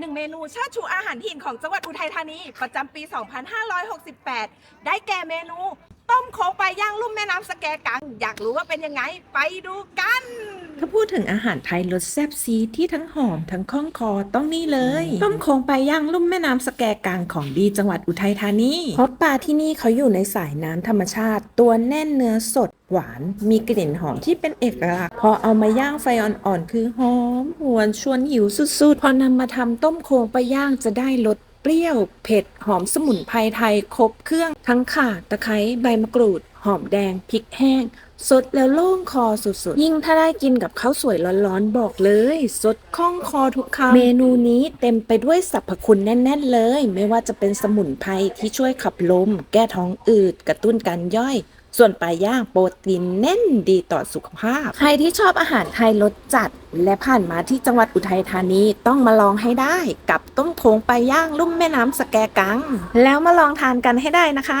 หนึ่งเมนูชิชูอาหารถิ่นของจังหวัดอุทัยธานี ประจำปี 2568 ได้แก่เมนู ต้มโค้งปลาย่างลุ่มแม่น้ำสแกกัง อยากรู้ว่าเป็นยังไง ไปดูกัน ถ้าพูดถึงอาหารไทยรสแซ่บซีดที่ทั้งหอมทั้งคล่องคอต้องนี่เลยต้มโคงปลาย่างลุ่มแม่น้ำสแกกลางของดีจังหวัดอุทัยธานีเพราะปลาที่นี่เขาอยู่ในสายน้ำธรรมชาติ ตัวแน่นเนื้อสดหวานมีกลิ่นหอมที่เป็นเอกลักษณ์พอเอามาย่างไฟอ่อนๆคือหอมหวนชวนหิวสุดๆ พอนำมาทำต้มโคงปลาย่างจะได้รส เปรี้ยว เผ็ด หอมสมุนไพรไทยครบเครื่องทั้งข่าตะไคร้ใบมะกรูด หอมแดงพริกแห้ง สดแล้วโล่งคอสุดๆ ยิ่งถ้าได้กินกับข้าวสวยร้อนๆ บอกเลย สดคล่องคอทุกคำเมนูนี้เต็มไปด้วยสรรพคุณแน่น ๆ เลย ไม่ว่าจะเป็นสมุนไพรที่ช่วยขับลม แก้ท้องอืดกระตุ้นการย่อย ส่วนปลาย่างโปรตีนแน่นดีต่อสุขภาพ ใครที่ชอบอาหารไทยรสจัด และผ่านมาที่จังหวัดอุทัยธานีต้องมาลองให้ได้ กับต้มโขงปลาย่างลุ่มแม่น้ำสแกกัง แล้วมาลองทานกันให้ได้นะคะ